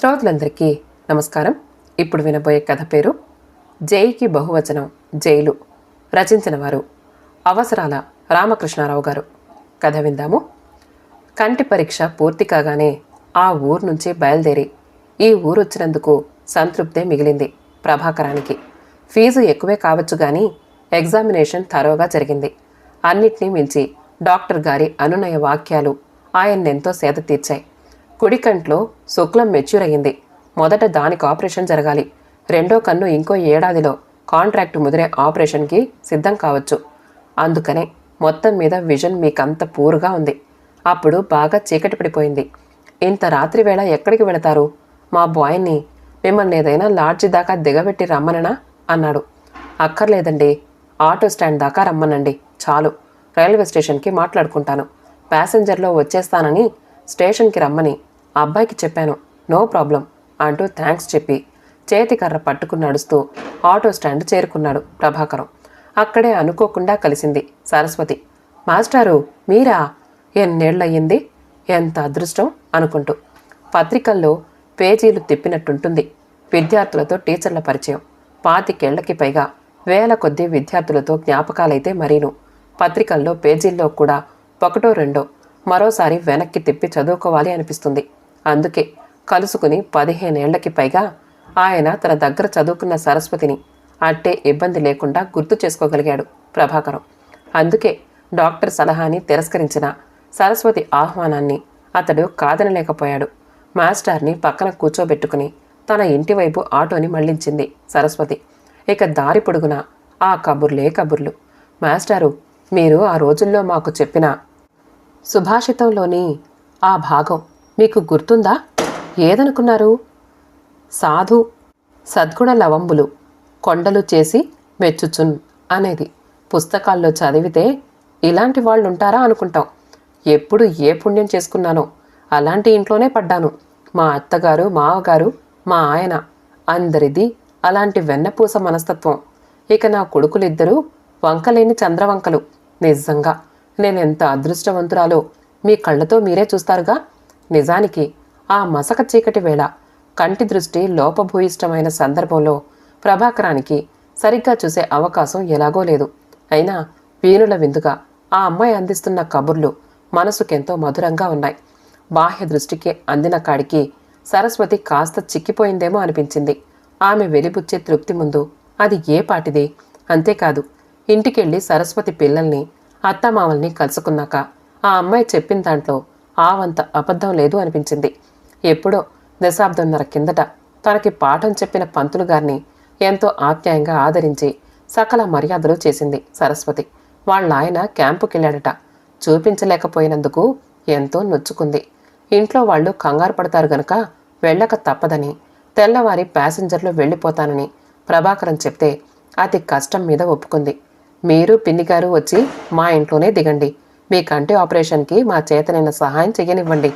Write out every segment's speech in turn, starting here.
శ్రోతలందరికీ నమస్కారం. ఇప్పుడు వినబోయే కథ పేరు జైకి బహువచనం జైలు. రచించిన వారు అవసరాల రామకృష్ణారావు గారు. కథ విందాము. కంటి పరీక్ష పూర్తి కాగానే ఆ ఊరు నుంచి బయలుదేరి ఈ ఊరు వచ్చినందుకు సంతృప్తే మిగిలింది ప్రభాకరానికి. ఫీజు ఎక్కువే కావచ్చు కానీ ఎగ్జామినేషన్ తరోగా జరిగింది. అన్నిటినీ మించి డాక్టర్ గారి అనునయ వాక్యాలు ఆయన్నెంతో సేద తీర్చాయి. కుడి కంట్లో శుక్లం మెచ్యూర్ అయ్యింది. మొదట దానికి ఆపరేషన్ జరగాలి. రెండో కన్ను ఇంకో ఏడాదిలో కాంట్రాక్ట్ ముదిరే ఆపరేషన్కి సిద్ధం కావచ్చు. అందుకనే మొత్తం మీద విజన్ మీకంత పూరుగా ఉంది. అప్పుడు బాగా చీకటి పడిపోయింది. ఇంత రాత్రి వేళ ఎక్కడికి వెళతారు? మా బాయ్ని మిమ్మల్ని ఏదైనా లాడ్జి దాకా దిగబెట్టి రమ్మననా? అన్నాడు. అక్కర్లేదండి. ఆటో స్టాండ్ దాకా రమ్మనండి. చాలు. రైల్వే స్టేషన్కి మాట్లాడుకుంటాను. ప్యాసింజర్లో వచ్చేస్తానని స్టేషన్కి రమ్మని. అబ్బాయికి చెప్పాను నో ప్రాబ్లం అంటూ థ్యాంక్స్ చెప్పి చేతికర్ర పట్టుకుని నడుస్తూ ఆటో స్టాండ్ చేరుకున్నాడు ప్రభాకరం. అక్కడే అనుకోకుండా కలిసింది సరస్వతి. మాస్టారు మీరా? ఎన్నేళ్ళయ్యింది ఎంత అదృష్టం? అనుకుంటూ. పత్రికల్లో పేజీలు తిప్పినట్టుంటుంది విద్యార్థులతో టీచర్ల పరిచయం. పాతికేళ్ళకి పైగా వేల కొద్ది విద్యార్థులతో జ్ఞాపకాలైతే మరీను. పత్రికల్లో పేజీల్లో కూడా ఒకటో రెండో మరోసారి వెనక్కి తిప్పి చదువుకోవాలి అనిపిస్తుంది. అందుకే కలుసుకుని పదిహేనేళ్ళకి పైగా ఆయన తన దగ్గర చదువుకున్న సరస్వతిని అట్టే ఇబ్బంది లేకుండా గుర్తు చేసుకోగలిగాడు ప్రభాకరం. అందుకే డాక్టర్ సలహాని తిరస్కరించిన సరస్వతి ఆహ్వానాన్ని అతడు కాదనలేకపోయాడు. మాస్టార్ని పక్కన కూర్చోబెట్టుకుని తన ఇంటి వైపు ఆటోని మళ్ళించింది సరస్వతి. ఇక దారి పొడుగున? ఆ కబుర్లే కబుర్లు. మాస్టారు మీరు ఆ రోజుల్లో మాకు చెప్పిన సుభాషితంలోని ఆ భాగం మీకు గుర్తుందా? ఏదనుకున్నారు? సాధు సద్గుణ లవంబులు కొండలు చేసి మెచ్చుచున్ అనేది. పుస్తకాల్లో చదివితే ఇలాంటి వాళ్ళు ఉంటారా అనుకుంటాం. ఎప్పుడు ఏ పుణ్యం చేసుకున్నానో అలాంటి ఇంట్లోనే పడ్డాను. మా అత్తగారు మావగారు మా ఆయన అందరిది అలాంటి వెన్నపూస మనస్తత్వం. ఇక నా కొడుకులిద్దరూ వంకలేని చంద్రవంకలు. నిజంగా నేనెంత అదృష్టవంతురాలో? మీ కళ్ళతో మీరే చూస్తారుగా? నిజానికి ఆ మసక చీకటి వేళ కంటి దృష్టి లోపభూయిష్టమైన సందర్భంలో ప్రభాకరానికి సరిగ్గా చూసే అవకాశం ఎలాగో లేదు. అయినా వీణుల విందుగా ఆ అమ్మాయి అందిస్తున్న కబుర్లు మనసుకెంతో మధురంగా ఉన్నాయి. బాహ్య దృష్టికి అందిన కాడికి సరస్వతి కాస్త చిక్కిపోయిందేమో అనిపించింది. ఆమె వెలిబుచ్చే తృప్తి ముందు అది ఏ పాటిది? అంతేకాదు ఇంటికెళ్ళి సరస్వతి పిల్లల్ని అత్తమామల్ని కలుసుకున్నాక ఆ అమ్మాయి చెప్పిన దాంట్లో ఆవంత అబద్ధం లేదు అనిపించింది. ఎప్పుడో దశాబ్దంన్నర కిందట తనకి పాఠం చెప్పిన పంతులు గారిని ఎంతో ఆప్యాయంగా ఆదరించి సకల మర్యాదలు చేసింది సరస్వతి. వాళ్ళ ఆయన క్యాంపుకెళ్ళాడట. చూపించలేకపోయినందుకు ఎంతో నొచ్చుకుంది. ఇంట్లో వాళ్ళు కంగారు పడతారు గనక వెళ్ళక తప్పదని తెల్లవారి ప్యాసింజర్లు వెళ్ళిపోతానని ప్రభాకరం చెప్తే అతి కష్టం మీద ఒప్పుకుంది. మీరు పిన్నిగారు వచ్చి మా ఇంట్లోనే దిగండి. మీ కంటి ఆపరేషన్కి మా చేతనైన సహాయం చెయ్యనివ్వండి.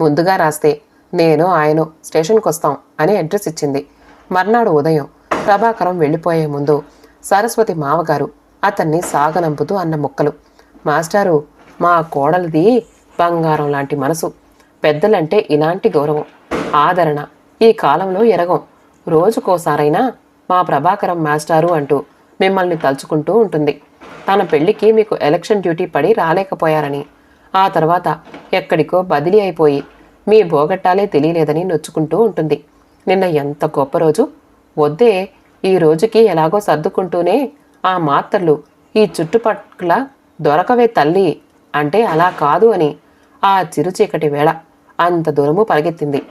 ముందుగా రాస్తే నేను ఆయన స్టేషన్కి వస్తాం అని అడ్రస్ ఇచ్చింది. మర్నాడు ఉదయం ప్రభాకరం వెళ్ళిపోయే ముందు సరస్వతి మావగారు అతన్ని సాగనంపుతూ అన్న ముక్కలు. మాస్టారు మా కోడలిది బంగారం లాంటి మనసు. పెద్దలంటే ఇలాంటి గౌరవం ఆదరణ ఈ కాలంలో ఎరగం. రోజుకోసారైనా మా ప్రభాకరం మాస్టారు అంటూ మిమ్మల్ని తలుచుకుంటూ ఉంటుంది. తన పెళ్ళికి మీకు ఎలక్షన్ డ్యూటీ పడి రాలేకపోయారని. ఆ తర్వాత ఎక్కడికో బదిలీ అయిపోయి మీ బోగట్టాలే తెలియలేదని నొచ్చుకుంటూ ఉంటుంది. నిన్న ఎంత గొప్ప రోజు. వద్దే ఈ రోజుకి ఎలాగో సర్దుకుంటూనే ఆ మాత్రలు ఈ చుట్టుపక్కల దొరకవే తల్లి అంటే అలా కాదు అని ఆ చిరుచీకటి వేళ అంత దూరము పరిగెత్తింది.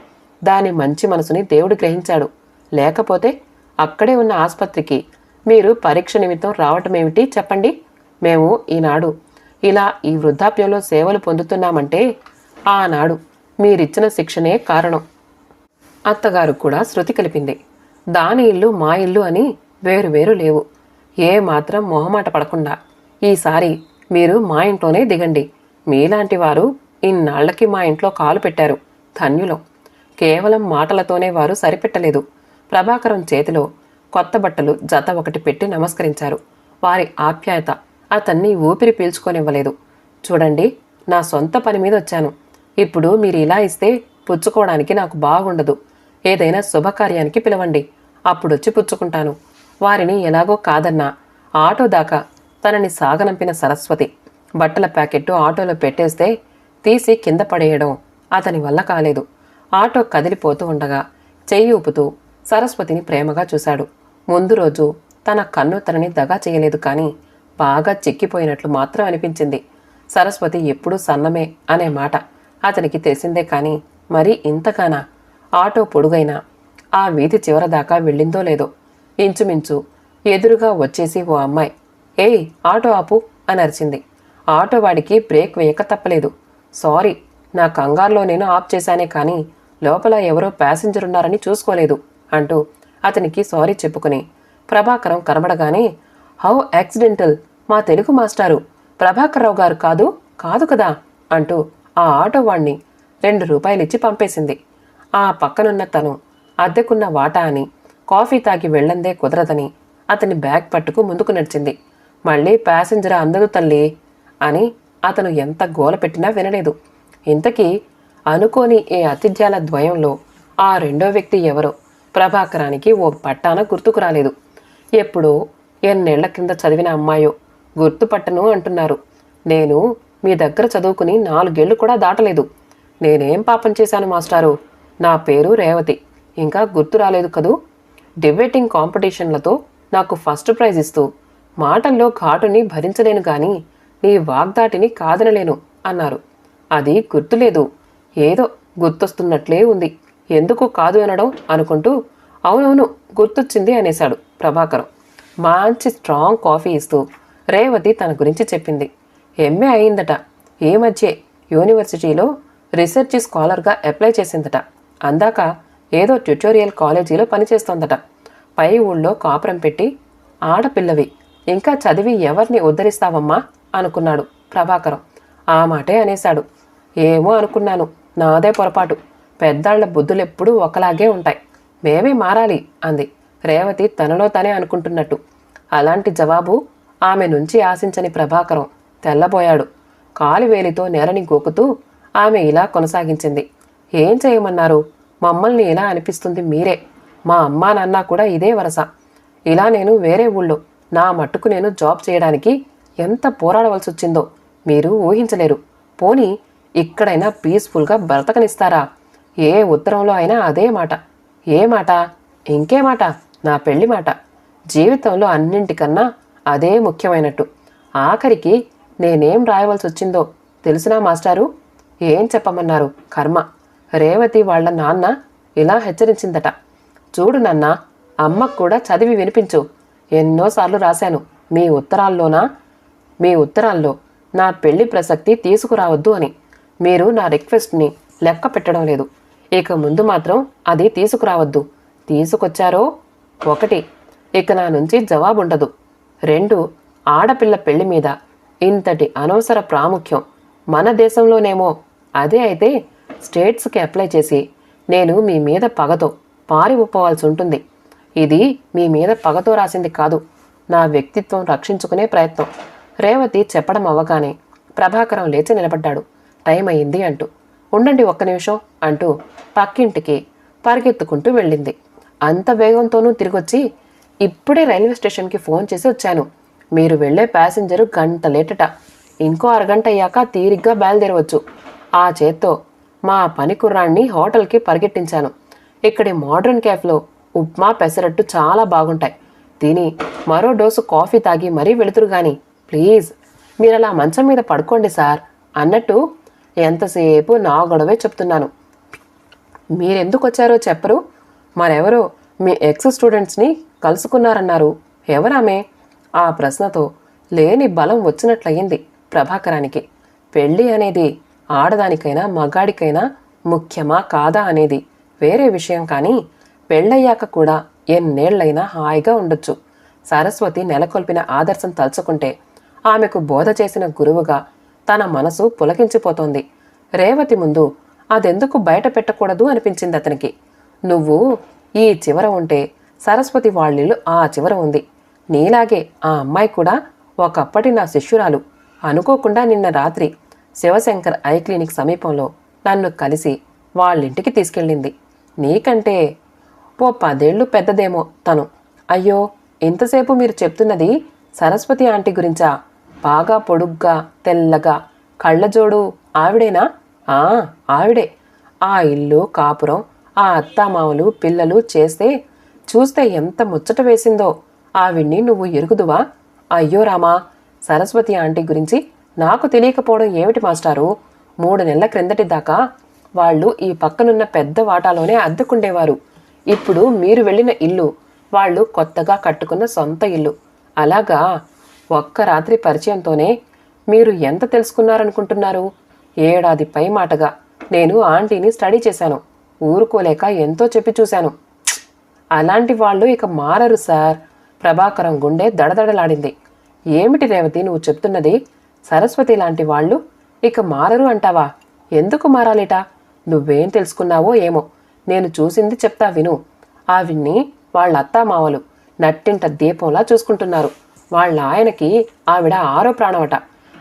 దాని మంచి మనసుని దేవుడు గ్రహించాడు. లేకపోతే అక్కడే ఉన్న ఆసుపత్రికి మీరు పరీక్ష నిమిత్తం రావటమేమిటి చెప్పండి? మేము ఈనాడు. ఇలా ఈ వృద్ధాప్యంలో సేవలు పొందుతున్నామంటే ఆనాడు మీరిచ్చిన శిక్షణే కారణం. అత్తగారు కూడా శృతి కలిపింది. దాని ఇల్లు మా ఇల్లు అని వేరు వేరు లేవు. ఏ మాత్రం మొహమాట పడకుండా ఈసారి మీరు మా ఇంట్లోనే దిగండి. మీలాంటి వారు ఇన్నాళ్ళకి మా ఇంట్లో కాలు పెట్టారు ధన్యులం. కేవలం మాటలతోనే వారు సరిపెట్టలేదు. ప్రభాకరం చేతిలో కొత్త బట్టలు జత ఒకటి పెట్టి నమస్కరించారు. వారి ఆప్యాయత అతన్ని ఊపిరి పీల్చుకోనివ్వలేదు. చూడండి నా సొంత పని మీద వచ్చాను. ఇప్పుడు మీరు ఇలా ఇస్తే పుచ్చుకోవడానికి నాకు బాగుండదు. ఏదైనా శుభకార్యానికి పిలవండి. అప్పుడొచ్చి పుచ్చుకుంటాను. వారిని ఎలాగో కాదన్నా. ఆటో దాకా తనని సాగనంపిన సరస్వతి బట్టల ప్యాకెట్టు ఆటోలో పెట్టేస్తే తీసి కింద పడేయడం అతని వల్ల కాలేదు. ఆటో కదిలిపోతూ ఉండగా చెయ్యి ఊపుతూ సరస్వతిని ప్రేమగా చూశాడు. ముందు రోజు తన కన్ను తనని దగా చేయలేదు కానీ బాగా చిక్కిపోయినట్లు మాత్రం అనిపించింది. సరస్వతి ఎప్పుడూ సన్నమే అనే మాట. అతనికి తెలిసిందే కానీ మరీ ఇంతగానా ఆటో పొడుగైనా? ఆ వీధి చివర దాకా వెళ్ళిందో లేదో? ఇంచుమించు ఎదురుగా వచ్చేసి ఓ అమ్మాయి ఏయ్ ఆటో ఆపు అని అరిచింది. ఆటో వాడికి బ్రేక్ వేయక తప్పలేదు. సారీ నా కంగారులో నేను ఆఫ్ చేశానే కానీ లోపల ఎవరో ప్యాసింజర్ ఉన్నారని చూసుకోలేదు అంటూ అతనికి సారీ చెప్పుకుని ప్రభాకరం కనబడగానే హౌ యాక్సిడెంటల్ మా తెలుగు మాస్టారు ప్రభాకర్రావు గారు కాదు కాదు కదా అంటూ ఆ ఆటో వాణ్ణి రెండు రూపాయలిచ్చి పంపేసింది. ఆ పక్కనున్న తను అద్దెకున్న వాటా అని కాఫీ తాగి వెళ్ళందే కుదరదని అతని బ్యాగ్ పట్టుకు ముందుకు నడిచింది. మళ్ళీ ప్యాసింజర్ అందదు తల్లి అని అతను ఎంత గోల పెట్టినా వినలేదు. ఇంతకీ అనుకోని ఈ అతిథ్యాల ద్వయంలో ఆ రెండో వ్యక్తి ఎవరో ప్రభాకరానికి ఓ పట్టాన గుర్తుకు రాలేదు. ఎప్పుడో ఎన్నేళ్ళ కింద చదివిన అమ్మాయో గుర్తుపట్టను అంటున్నారు. నేను మీ దగ్గర చదువుకుని నాలుగేళ్ళు కూడా దాటలేదు. నేనేం పాపం చేశాను మాస్టారు? నా పేరు రేవతి. ఇంకా గుర్తు రాలేదు కదూ? డిబేటింగ్ కాంపిటీషన్లతో నాకు ఫస్ట్ ప్రైజ్ ఇస్తూ మాటల్లో ఘాటుని భరించలేను కానీ నీ వాగ్దాటిని కాదనలేను అన్నారు. అది గుర్తులేదు. ఏదో గుర్తొస్తున్నట్లే ఉంది. ఎందుకు కాదు అనడం అనుకుంటూ అవునవును గుర్తొచ్చింది అనేశాడు ప్రభాకరం. మంచి స్ట్రాంగ్ కాఫీ ఇస్తూ రేవతి తన గురించి చెప్పింది. ఎంఏ అయిందట ఈ మధ్యే యూనివర్సిటీలో రీసెర్చ్ స్కాలర్గా అప్లై చేసిందట. అందాక ఏదో ట్యుటోరియల్ కాలేజీలో పనిచేస్తోందట. పై ఊళ్ళో కాపురం పెట్టి ఆడపిల్లవి ఇంకా చదివి ఎవరిని ఉద్ధరిస్తావమ్మా? అనుకున్నాడు ప్రభాకరం. ఆ మాటే అనేశాడు. ఏమో అనుకున్నాను. నాదే పొరపాటు. పెద్దాళ్ళ బుద్ధులెప్పుడూ ఒకలాగే ఉంటాయి. మేమే మారాలి అంది. రేవతి తనలో తనే అనుకుంటున్నట్టు. అలాంటి జవాబు ఆమె నుంచి ఆశించని ప్రభాకరం తెల్లబోయాడు. కాలివేలితో నేలని గోకుతూ ఆమె ఇలా కొనసాగించింది. ఏం చేయమన్నారు? మమ్మల్ని ఇలా అనిపిస్తుంది మీరే. మా అమ్మా నాన్న కూడా ఇదే వరస. ఇలా నేను వేరే ఊళ్ళో నా మట్టుకు నేను జాబ్ చేయడానికి ఎంత పోరాడవలసి వచ్చిందో మీరు ఊహించలేరు. పోనీ ఇక్కడైనా పీస్ఫుల్గా బ్రతకనిస్తారా? ఏ ఉత్తరంలో అయినా అదే మాట. ఏ మాట? ఇంకే మాట? నా పెళ్ళి మాట. జీవితంలో అన్నింటికన్నా అదే ముఖ్యమైనట్టు. ఆఖరికి నేనేం రాయవలసి వచ్చిందో తెలిసినా మాస్టారు? ఏం చెప్పమన్నారు? కర్మ. రేవతి వాళ్ళ నాన్న ఇలా హెచ్చరించిందట. చూడు నాన్న అమ్మకు కూడా చదివి వినిపించు. ఎన్నోసార్లు రాశాను. మీ ఉత్తరాల్లోనా? మీ ఉత్తరాల్లో. నా పెళ్ళి ప్రసక్తి తీసుకురావద్దు అని. మీరు నా రిక్వెస్ట్ని లెక్క పెట్టడం లేదు. ఇక ముందు మాత్రం అది తీసుకురావద్దు. తీసుకొచ్చారో? ఒకటి. ఇక నా నుంచి జవాబు ఉండదు రెండు ఆడపిల్ల పెళ్ళి మీద ఇంతటి అనవసర ప్రాముఖ్యం మన దేశంలోనేమో. అదే అయితే స్టేట్స్కి అప్లై చేసి నేను మీ మీద పగతో పారి ఒప్పవలసి ఉంటుంది ఇది మీ మీద పగతో రాసింది కాదు నా వ్యక్తిత్వం రక్షించుకునే ప్రయత్నం. రేవతి చెప్పడం అవ్వగానే ప్రభాకరం లేచి నిలబడ్డాడు. టైం అయింది అంటూ ఉండండి ఒక్క నిమిషం అంటూ పక్కింటికి పరిగెత్తుకుంటూ వెళ్ళింది. అంత వేగంతోనూ తిరిగొచ్చి ఇప్పుడే రైల్వే స్టేషన్కి ఫోన్ చేసి వచ్చాను. మీరు వెళ్ళే ప్యాసింజరు గంట లేటట. ఇంకో అరగంట అయ్యాక తీరిగ్గా బయలుదేరవచ్చు. ఆ చేత్తో మా పని కుర్రాన్ని హోటల్కి పరిగెట్టించాను. ఇక్కడి మోడర్న్ క్యాఫ్లో ఉప్మా పెసరట్టు చాలా బాగుంటాయి. తిని మరో డోసు కాఫీ తాగి మరీ వెళుతురు గాని ప్లీజ్ మీరు అలా మంచం మీద పడుకోండి సార్ అన్నట్టు ఎంతసేపు నా గొడవే చెప్తున్నాను. మీరెందుకు వచ్చారో చెప్పరు. మరెవరో మీ ఎక్స్ స్టూడెంట్స్ని కలుసుకున్నారన్నారు. ఎవరామే? ఆ ప్రశ్నతో లేని బలం వచ్చినట్లయింది ప్రభాకరానికి. పెళ్ళి అనేది ఆడదానికైనా మగాడికైనా ముఖ్యమా కాదా అనేది వేరే విషయం కానీ పెళ్ళయ్యాక కూడా ఎన్నేళ్ళైనా హాయిగా ఉండొచ్చు. సరస్వతి నెలకొల్పిన ఆదర్శం తలుచుకుంటే ఆమెకు బోధ చేసిన గురువుగా తన మనసు పులకించిపోతోంది. రేవతి ముందు అదెందుకు బయట పెట్టకూడదు అనిపించింది అతనికి. నువ్వు ఈ చివర ఉంటే సరస్వతి వాళ్ళిల్లు ఆ చివర ఉంది. నీలాగే ఆ అమ్మాయి కూడా ఒకప్పటి నా శిష్యురాలు. అనుకోకుండా నిన్న రాత్రి శివశంకర్ ఐ క్లినిక్ సమీపంలో నన్ను కలిసి వాళ్ళింటికి తీసుకెళ్ళింది. నీకంటే ఓ పదేళ్ళు పెద్దదేమో తను. అయ్యో ఇంతసేపు మీరు చెప్తున్నది సరస్వతి ఆంటీ గురించా? బాగా పొడుగ్గా తెల్లగా కళ్ళజోడు ఆవిడేనా? ఆ ఆవిడే. ఆ ఇల్లు కాపురం ఆ అత్తామామలు పిల్లలు చేస్తే చూస్తే ఎంత ముచ్చట వేసిందో. ఆవిడ్ని నువ్వు ఎరుగుదువా? అయ్యో రామా సరస్వతి ఆంటీ గురించి నాకు తెలియకపోవడం ఏమిటి మాస్టారు? మూడు నెలల క్రిందటి దాకా వాళ్ళు ఈ పక్కనున్న పెద్ద వాటాలోనే అద్దెకుండేవారు. ఇప్పుడు మీరు వెళ్ళిన ఇల్లు వాళ్ళు కొత్తగా కట్టుకున్న సొంత ఇల్లు. అలాగా ఒక్క రాత్రి పరిచయంతోనే మీరు ఎంత తెలుసుకున్నారనుకుంటున్నారు? ఏడాది పై మాటగా. నేను ఆంటీని స్టడీ చేశాను. ఊరుకోలేక ఎంతో చెప్పి చూశాను. అలాంటి వాళ్ళు ఇక మారరు సార్. ప్రభాకరం గుండె దడదడలాడింది. ఏమిటి రేవతి నువ్వు చెప్తున్నది? సరస్వతి లాంటి వాళ్ళు ఇక మారరు అంటావా? ఎందుకు మారాలిట? నువ్వేం తెలుసుకున్నావో ఏమో. నేను చూసింది చెప్తా విను. ఆవిడ్ని వాళ్ళ అత్తామావలు నట్టింట దీపంలా చూసుకుంటున్నారు. వాళ్ళ ఆయనకి ఆవిడ ఆరో ప్రాణమట.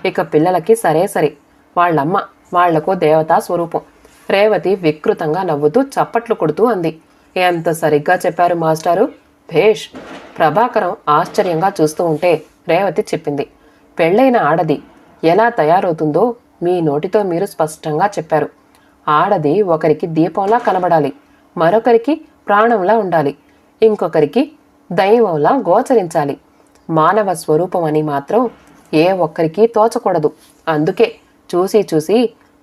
ఇక పిల్లలకి సరే సరే. వాళ్ళమ్మ వాళ్ళకు దేవతా స్వరూపం. రేవతి వికృతంగా నవ్వుతూ చప్పట్లు కొడుతూ అంది. ఎంత సరిగ్గా చెప్పారు మాస్టారు? భేష్! ప్రభాకరం ఆశ్చర్యంగా చూస్తూ ఉంటే రేవతి చెప్పింది. పెళ్ళైన ఆడది ఎలా తయారవుతుందో మీ నోటితో మీరు స్పష్టంగా చెప్పారు. ఆడది ఒకరికి దీపంలా కనబడాలి మరొకరికి ప్రాణంలా ఉండాలి ఇంకొకరికి దైవంలా గోచరించాలి. మానవ స్వరూపం అని మాత్రం ఏ ఒక్కరికి తోచకూడదు. అందుకే చూసి చూసి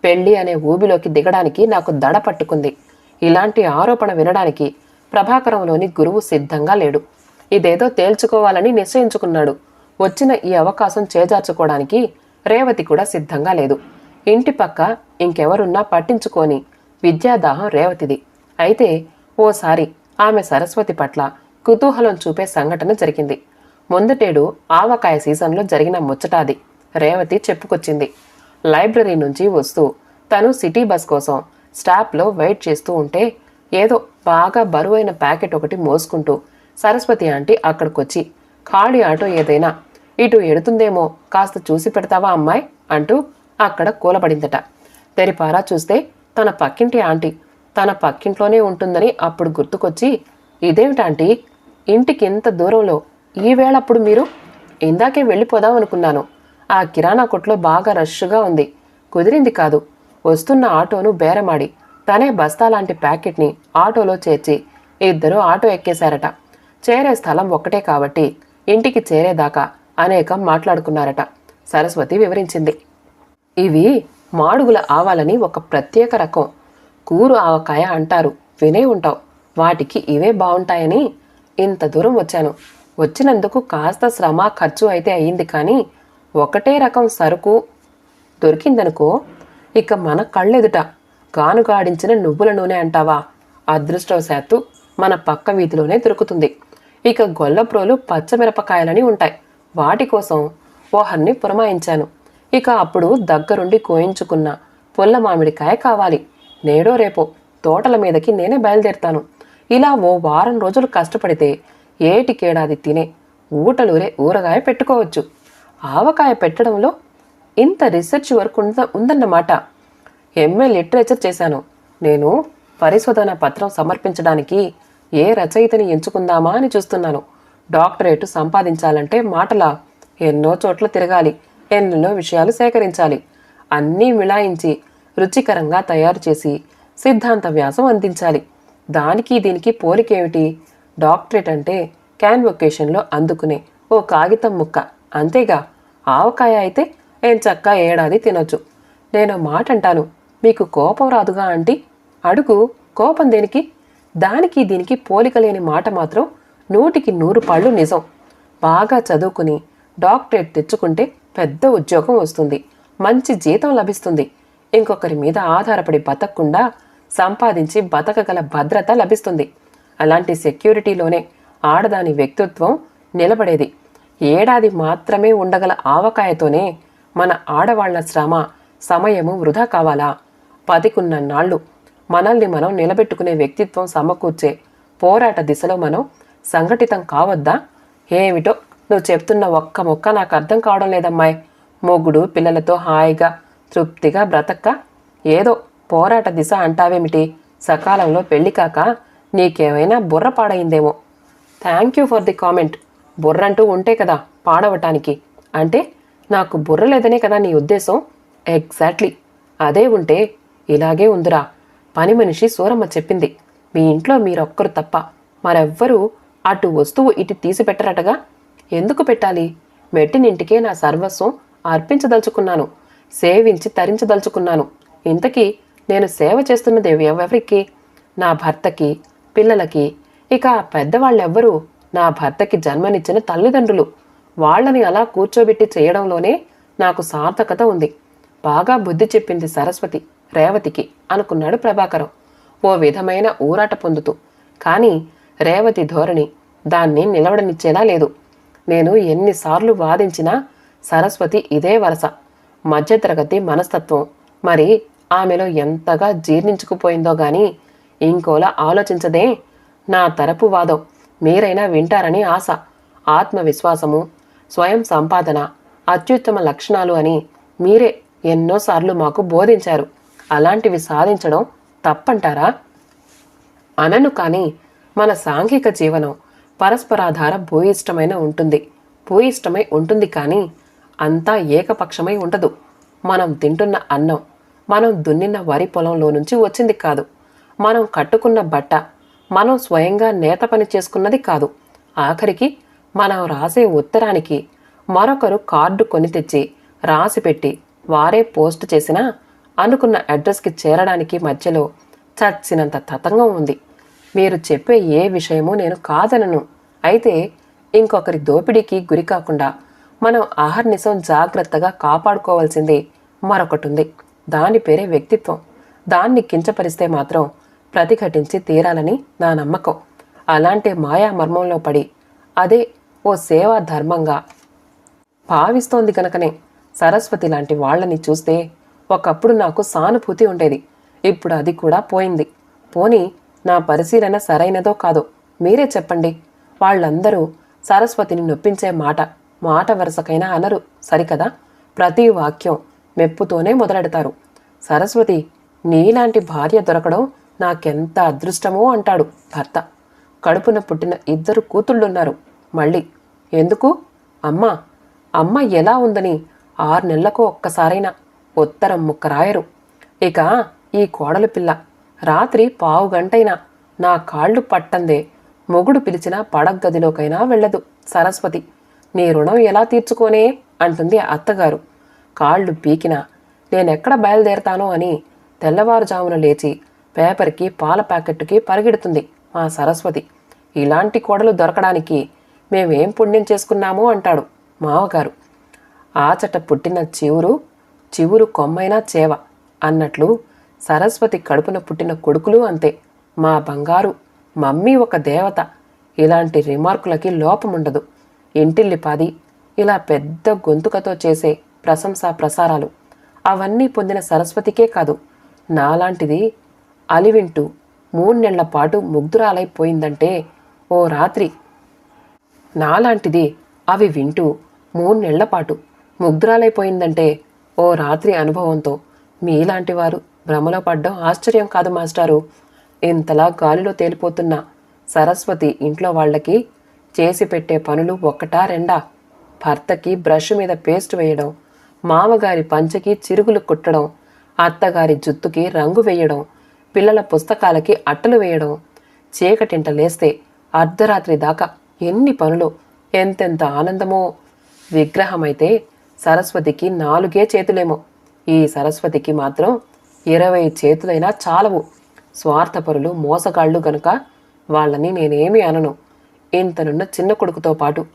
పెళ్ళి అనే ఊబిలోకి దిగడానికి నాకు దడ పట్టుకుంది. ఇలాంటి ఆరోపణ వినడానికి ప్రభాకరంలోని గురువు సిద్ధంగా లేడు. ఇదేదో తేల్చుకోవాలని నిశ్చయించుకున్నాడు. వచ్చిన ఈ అవకాశం చేజార్చుకోవడానికి రేవతి కూడా సిద్ధంగా లేదు. ఇంటి పక్క ఇంకెవరున్నా పట్టించుకోని విద్యాదాహం రేవతిది. అయితే ఓసారి ఆమె సరస్వతి పట్ల కుతూహలం చూపే సంఘటన జరిగింది. ముందటేడు ఆవకాయ సీజన్లో జరిగిన ముచ్చటాది రేవతి చెప్పుకొచ్చింది. లైబ్రరీ నుంచి వస్తూ తను సిటీ బస్ కోసం స్టాప్లో వెయిట్ చేస్తూ ఉంటే ఏదో బాగా బరువైన ప్యాకెట్ ఒకటి మోసుకుంటూ సరస్వతి ఆంటీ అక్కడికొచ్చి ఖాళీ ఆటో ఏదైనా ఇటు ఎడుతుందేమో కాస్త చూసి పెడతావా అమ్మాయి? అంటూ అక్కడ కూలబడిందట. తెరిపారా చూస్తే తన పక్కింటి ఆంటీ తన పక్కింట్లోనే ఉంటుందని అప్పుడు గుర్తుకొచ్చి ఇదేమిటాంటీ ఇంటికి ఇంత దూరంలో ఈ మీరు? ఇందాకే వెళ్ళిపోదాం అనుకున్నాను. ఆ కిరాణా కొట్లో బాగా రష్గా ఉంది. కుదిరింది కాదు. వస్తున్న ఆటోను బేరమాడి. తనే బస్తా లాంటి ప్యాకెట్ని ఆటోలో చేర్చి ఇద్దరు ఆటో ఎక్కేశారట. చేరే స్థలం ఒక్కటే కాబట్టి ఇంటికి చేరేదాకా అనేకం మాట్లాడుకున్నారట. సరస్వతి వివరించింది. ఇవి మాడుగుల ఆవాలని ఒక ప్రత్యేక రకం. కూరు ఆవకాయ అంటారు. వినే ఉంటావు. వాటికి ఇవే బాగుంటాయని ఇంత దూరం వచ్చాను. వచ్చినందుకు కాస్త శ్రమ ఖర్చు అయితే అయ్యింది కానీ ఒకటే రకం సరుకు దొరికిందనుకో ఇక మన కళ్ళెదుట గానుగాడించిన నువ్వుల నూనె అంటావా? అదృష్టవశాత్తు మన పక్క వీధిలోనే దొరుకుతుంది. ఇక గొల్లప్రోలు పచ్చమిరపకాయలని ఉంటాయి. వాటి కోసం ఓహర్ని పురమాయించాను. ఇక అప్పుడు దగ్గరుండి కోయించుకున్న పుల్ల మామిడికాయ కావాలి. నేడో రేపో తోటల మీదకి నేనే బయలుదేరుతాను. ఇలా ఓ వారం రోజులు కష్టపడితే ఏటికేడాది తినే ఊటలూరే ఊరగాయ పెట్టుకోవచ్చు. ఆవకాయ పెట్టడంలో ఇంత రీసెర్చ్ వర్క్ ఉంద ఉందన్నమాట. ఎంఏ లిటరేచర్ చేశాను. నేను పరిశోధన పత్రం సమర్పించడానికి ఏ రచయితని ఎంచుకుందామా అని చూస్తున్నాను. డాక్టరేట్ సంపాదించాలంటే మాటలా ఎన్నో చోట్ల తిరగాలి ఎన్నెన్నో విషయాలు సేకరించాలి. అన్నీ మిళాయించి రుచికరంగా తయారు చేసి సిద్ధాంత వ్యాసం అందించాలి. దానికి దీనికి పోలికేమిటి? డాక్టరేట్ అంటే క్యాన్వొకేషన్లో అందుకునే ఓ కాగితం ముక్క. అంతేగా? ఆవకాయ అయితే ఏం చక్క ఏడాది తినొచ్చు. నేను మాట అంటాను మీకు కోపం రాదుగా ఆంటీ? అడుగు కోపం దేనికి? దానికి దీనికి పోలిక లేని మాట మాత్రం నూటికి నూరు పళ్ళు నిజం. బాగా చదువుకుని డాక్టరేట్ తెచ్చుకుంటే పెద్ద ఉద్యోగం వస్తుంది. మంచి జీతం లభిస్తుంది. ఇంకొకరి మీద ఆధారపడి బతకకుండా సంపాదించి బతకగల భద్రత లభిస్తుంది. అలాంటి సెక్యూరిటీలోనే ఆడదాని వ్యక్తిత్వం నిలబడేది. ఏడాది మాత్రమే ఉండగల ఆవకాయతోనే మన ఆడవాళ్ళ శ్రమ సమయము వృధా కావాలా? పదికున్న నాళ్ళు మనల్ని మనం నిలబెట్టుకునే వ్యక్తిత్వం సమకూర్చే పోరాట దిశలో మనం సంఘటితం కావద్దా? ఏమిటో నువ్వు చెప్తున్న ఒక్క మొక్క నాకు అర్థం కావడం లేదమ్మాయి. మొగుడు పిల్లలతో హాయిగా తృప్తిగా బ్రతక్క ఏదో పోరాట దిశ అంటావేమిటి? సకాలంలో పెళ్ళి కాక నీకేమైనా బుర్రపాడైందేమో. Thank you for the comment. బుర్ర అంటూ ఉంటే కదా పాడవటానికి. అంటే నాకు బుర్ర లేదనే కదా నీ ఉద్దేశం? ఎగ్జాక్ట్లీ. అదే ఉంటే ఇలాగే ఉందిరా. పని మనిషి సూరమ్మ చెప్పింది. మీ ఇంట్లో మీరొక్కరు తప్ప మరెవ్వరూ అటు వస్తువు ఇటు తీసి పెట్టరటగా? ఎందుకు పెట్టాలి? మెట్టినింటికే నా సర్వస్వం అర్పించదలుచుకున్నాను. సేవించి తరించదలుచుకున్నాను. ఇంతకీ నేను సేవ చేస్తున్నది ఎవరికి నా భర్తకి పిల్లలకి ఇక పెద్దవాళ్ళెవ్వరూ నా భర్తకి జన్మనిచ్చిన తల్లిదండ్రులు వాళ్ళని అలా కూర్చోబెట్టి చేయడంలోనే నాకు సార్థకత ఉంది. బాగా బుద్ధి చెప్పింది సరస్వతి రేవతికి అనుకున్నాడు ప్రభాకరం. ఓ విధమైన ఊరాట పొందుతూ. కానీ రేవతి ధోరణి దాన్ని నిలవడనిచ్చేలా లేదు. నేను ఎన్నిసార్లు వాదించినా సరస్వతి ఇదే వరస. మధ్యతరగతి మనస్తత్వం. మరి ఆమెలో ఎంతగా జీర్ణించుకుపోయిందో గాని ఇంకోలా ఆలోచించదే నా తరపు వాదం. మీరైనా వింటారని ఆశ ఆత్మవిశ్వాసము స్వయం సంపాదన అత్యుత్తమ లక్షణాలు అని మీరే ఎన్నోసార్లు మాకు బోధించారు. అలాంటివి సాధించడం తప్పంటారా? అనను కానీ మన సాంఘిక జీవనం పరస్పరాధార భూయిష్టమైన ఉంటుంది. భూయిష్టమై ఉంటుంది కానీ అంతా ఏకపక్షమై ఉండదు. మనం తింటున్న అన్నం మనం దున్నిన వరి పొలంలో నుంచి వచ్చింది కాదు. మనం కట్టుకున్న బట్ట మనం స్వయంగా నేత పని చేసుకున్నది కాదు. ఆఖరికి మనం రాసే ఉత్తరానికి మరొకరు కార్డు కొని తెచ్చి రాసి పెట్టి వారే పోస్ట్ చేసినా అనుకున్న అడ్రస్కి చేరడానికి మధ్యలో చచ్చినంత తతంగం ఉంది. మీరు చెప్పే ఏ విషయమూ నేను కాదనను. అయితే ఇంకొకరి దోపిడీకి గురి కాకుండా మనం ఆహర్నిశం జాగ్రత్తగా కాపాడుకోవాల్సింది మరొకటి ఉంది దాని పేరే వ్యక్తిత్వం. దాన్ని కించపరిస్తే మాత్రం ప్రతిఘటించి తీరాలని నా నమ్మకం. అలాంటి మాయా మర్మంలో పడి అదే ఓ సేవా ధర్మంగా భావిస్తోంది కనుకనే సరస్వతి లాంటి వాళ్ళని చూస్తే ఒకప్పుడు నాకు సానుభూతి ఉండేది. ఇప్పుడు అది కూడా పోయింది. పోని నా పరిశీలన సరైనదో కాదో మీరే చెప్పండి. వాళ్ళందరూ సరస్వతిని నొప్పించే మాట మాట వరుసకైనా అనరు. సరికదా? ప్రతి వాక్యం మెప్పుతోనే మొదలెడతారు. సరస్వతి నీలాంటి భార్య దొరకడం నాకెంత అదృష్టమో అంటాడు భర్త. కడుపున పుట్టిన ఇద్దరు కూతుళ్ళున్నారు. మళ్ళీ ఎందుకు? అమ్మ అమ్మ ఎలా ఉందని ఆరు నెలలకు ఒక్కసారైనా ఉత్తరం ముక్క రాయరు. ఇక ఈ కోడలు పిల్ల రాత్రి పావు గంటైనా నా కాళ్ళు పట్టందే మొగుడు పిలిచిన పడగ్గదిలోకైనా వెళ్ళదు సరస్వతి. నీ రుణం ఎలా తీర్చుకోనే? అంటుంది అత్తగారు. కాళ్ళు పీకినా నేనెక్కడ బయలుదేరతానో అని తెల్లవారుజామున లేచి పేపర్కి పాల ప్యాకెట్కి పరిగెడుతుంది మా సరస్వతి. ఇలాంటి కోడలు దొరకడానికి మేమేం పుణ్యం చేసుకున్నాము అంటాడు మావగారు ఆచట పుట్టిన చివురు చివురు కొమ్మైనా చేవ అన్నట్లు సరస్వతి కడుపున పుట్టిన కొడుకులు అంతే. మా బంగారు మమ్మీ ఒక దేవత. ఇలాంటి రిమార్కులకి లోపముండదు. ఇంటిల్లిపాది ఇలా పెద్ద గొంతుకతో చేసే ప్రశంసా ప్రసారాలు. అవన్నీ పొందిన సరస్వతికే కాదు నాలాంటిది అలివింటూ మూన్నెళ్ళ పాటు ముగ్ధురాలైపోయిందంటే ఓ రాత్రి. నాలాంటిది అవి వింటూ మూన్నెళ్ళ పాటు ముగ్ధురాలైపోయిందంటే ఓ రాత్రి అనుభవంతో మీలాంటి వారు భ్రమలో పడ్డం ఆశ్చర్యం కాదు మాస్టారు. ఇంతలా గాలిలో తేలిపోతున్న సరస్వతి ఇంట్లో వాళ్ళకి చేసి పెట్టే పనులు ఒక్కటా రెండా? భర్తకి బ్రష్ మీద పేస్ట్ వేయడం మామగారి పంచకి చిరుగులు కుట్టడం అత్తగారి జుత్తుకి రంగు వేయడం పిల్లల పుస్తకాలకి అట్టలు వేయడం చీకటింట లేస్తే అర్ధరాత్రి దాకా ఎన్ని పనులు ఎంతెంత ఆనందమో. విగ్రహమైతే సరస్వతికి నాలుగే చేతులేమో. ఈ సరస్వతికి మాత్రం ఇరవై చేతులైనా చాలవు. స్వార్థపరులు మోసగాళ్ళు గనుక వాళ్ళని నేనేమి అనను. ఇంతనున్న చిన్న కొడుకుతో పాటు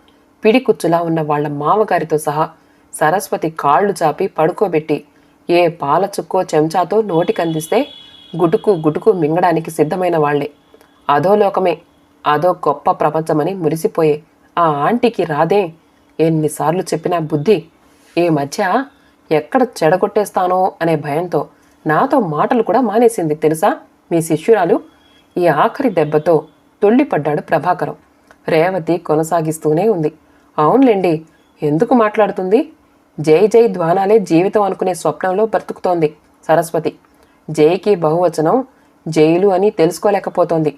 పిడికుచ్చులా ఉన్న వాళ్ళ మామగారితో సహా సరస్వతి కాళ్ళు చాపి పడుకోబెట్టి ఏ పాల చుక్కో చెంచాతో నోటికందిస్తే గుటుకు గుటుకు మింగడానికి సిద్ధమైన వాళ్ళే అదో లోకమే అదో గొప్ప ప్రపంచమని మురిసిపోయే ఆ ఆంటీకి రాదే. ఎన్నిసార్లు చెప్పినా బుద్ధి ఈ మధ్య ఎక్కడ చెడగొట్టేస్తానో అనే భయంతో నాతో మాటలు కూడా మానేసింది తెలుసా మీ శిష్యురాలు? ఈ ఆఖరి దెబ్బతో తొళ్ళిపడ్డాడు ప్రభాకరం. రేవతి కొనసాగిస్తూనే ఉంది. అవునులేండి ఎందుకు మాట్లాడుతుంది? జై జై ద్వానాలే జీవితం అనుకునే స్వప్నంలో బ్రతుకుతోంది సరస్వతి. జైకి బహువచనం జైలు అని తెలుసుకోలేకపోతోంది.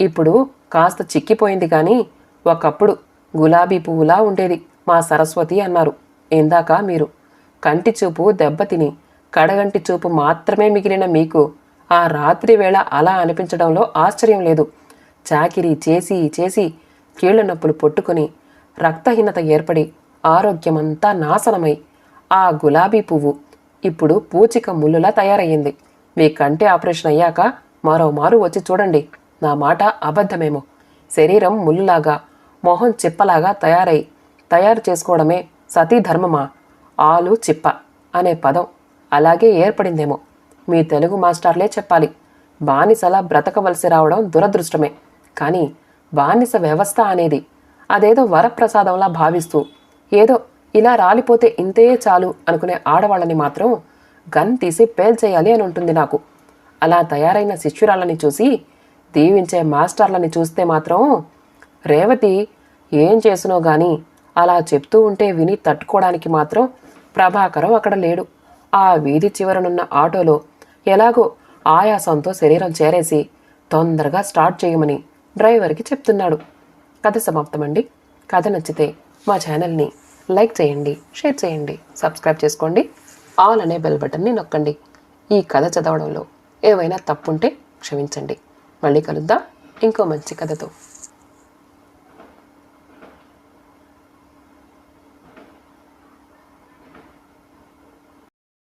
ఇప్పుడు కాస్త చిక్కిపోయింది కానీ ఒకప్పుడు గులాబీ పువ్వులా ఉండేది మా సరస్వతి అన్నారు. ఇందాక మీరు కంటి చూపు దెబ్బతిని కడగంటి చూపు మాత్రమే మిగిలిన మీకు ఆ రాత్రి వేళ అలా అనిపించడంలో ఆశ్చర్యం లేదు. చాకిరీ చేసి చేసి కీళ్ళ నొప్పులు పొట్టుకుని రక్తహీనత ఏర్పడి ఆరోగ్యమంతా నాశనమై ఆ గులాబీ పువ్వు ఇప్పుడు పూచిక ముల్లులా తయారయ్యింది. మీ కంటి ఆపరేషన్ అయ్యాక మరో మారు వచ్చి చూడండి. నా మాట అబద్ధమేమో. శరీరం ముల్లులాగా మొహం చిప్పలాగా తయారై తయారు చేసుకోవడమే సతీ ధర్మమా? ఆలు చిప్ప అనే పదం అలాగే ఏర్పడిందేమో. మీ తెలుగు మాస్టర్లే చెప్పాలి. బానిసలా బ్రతకవలసి రావడం దురదృష్టమే. కానీ బానిస వ్యవస్థ అనేది అదేదో వరప్రసాదంలా భావిస్తూ ఏదో ఇలా రాలిపోతే ఇంతే చాలు అనుకునే ఆడవాళ్ళని మాత్రం గన్ తీసి పేల్చేయాలి అని ఉంటుంది నాకు. అలా తయారైన శిష్యురాలని చూసి దీవించే మాస్టర్లని చూస్తే మాత్రం రేవతి ఏం చేసినో గాని? అలా చెప్తూ ఉంటే విని తట్టుకోవడానికి మాత్రం ప్రభాకరం అక్కడ లేడు. ఆ వీధి చివరనున్న ఆటోలో ఎలాగో ఆయాసంతో శరీరం చేరేసి తొందరగా స్టార్ట్ చేయమని డ్రైవర్కి చెప్తున్నాడు. కథ సమాప్తమండి. కథ నచ్చితే మా ఛానల్ని లైక్ చేయండి షేర్ చేయండి సబ్స్క్రైబ్ చేసుకోండి. ఆల్ అనే బెల్ బటన్ని నొక్కండి. ఈ కథ చదవడంలో ఏవైనా తప్పుంటే క్షమించండి. మళ్ళీ కలుద్దాం. ఇంకో మంచి కథతో.